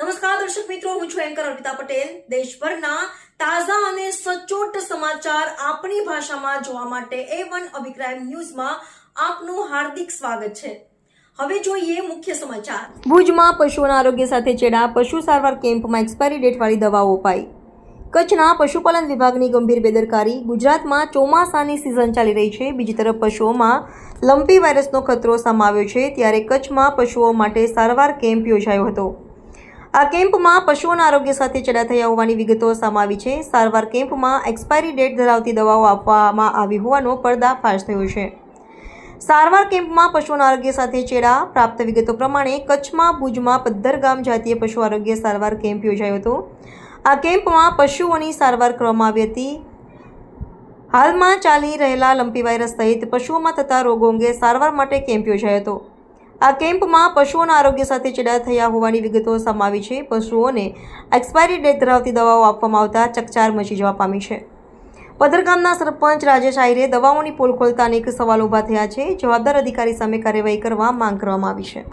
નમસ્કાર, દર્શક મિત્રો, હું છું એન્કર અર્પિતા પટેલ. દેશભરના તાજા અને સચોટ સમાચાર આપણી ભાષામાં જોવા માટે એ વન અભિપ્રાય ન્યૂઝમાં આપનું હાર્દિક સ્વાગત છે. હવે જોઈએ મુખ્ય સમાચાર. ભુજમાં પશુઓના આરોગ્ય સાથે ચેડા પશુ સારવાર કેમ્પમાં એક્સપાયરી ડેટવાળી દવાઓ અપાઈ. કચ્છના પશુપાલન વિભાગની ગંભીર બેદરકારી. ગુજરાતમાં ચોમાસાની સિઝન ચાલી રહી છે. બીજી તરફ પશુઓમાં લંપી વાયરસનો ખતરો સમાવ્યો છે. ત્યારે કચ્છમાં પશુઓ માટે સારવાર કેમ્પ યોજાયો હતો. આ કેમ્પમાં પશુઓના આરોગ્ય સાથે ચડા થયા હોવાની વિગતો સમાવી છે. સારવાર કેમ્પમાં એક્સપાયરી ડેટ ધરાવતી દવાઓ આપવામાં આવી હોવાનો પર્દાફાશ થયો છે. સારવાર કેમ્પમાં પશુઓના આરોગ્ય સાથે ચેડા પ્રાપ્ત વિગતો પ્રમાણે કચ્છમાં, ભુજમાં પદ્ધર ગામ જાતીય પશુ આરોગ્ય સારવાર કેમ્પ યોજાયો હતો. આ કેમ્પમાં પશુઓની સારવાર કરવામાં આવી હતી. હાલમાં ચાલી રહેલા લંપી વાયરસ સહિત પશુઓમાં થતા રોગો અંગે સારવાર માટે કેમ્પ યોજાયો હતો. આ કેમ્પમાં પશુઓના આરોગ્ય સાથે ચેડા થયા હોવાની વિગતો સમાવી છે. પશુઓને એક્સપાયરી ડેટ ધરાવતી દવાઓ આપવામાં આવતા ચકચાર મચી જવા પામી છે. પદરગામના સરપંચ રાજેશ આહિરે દવાઓની પોલ ખોલતા અનેક સવાલો ઊભા થયા છે. જવાબદાર અધિકારી સામે કાર્યવાહી કરવા માંગ કરવામાં આવી છે.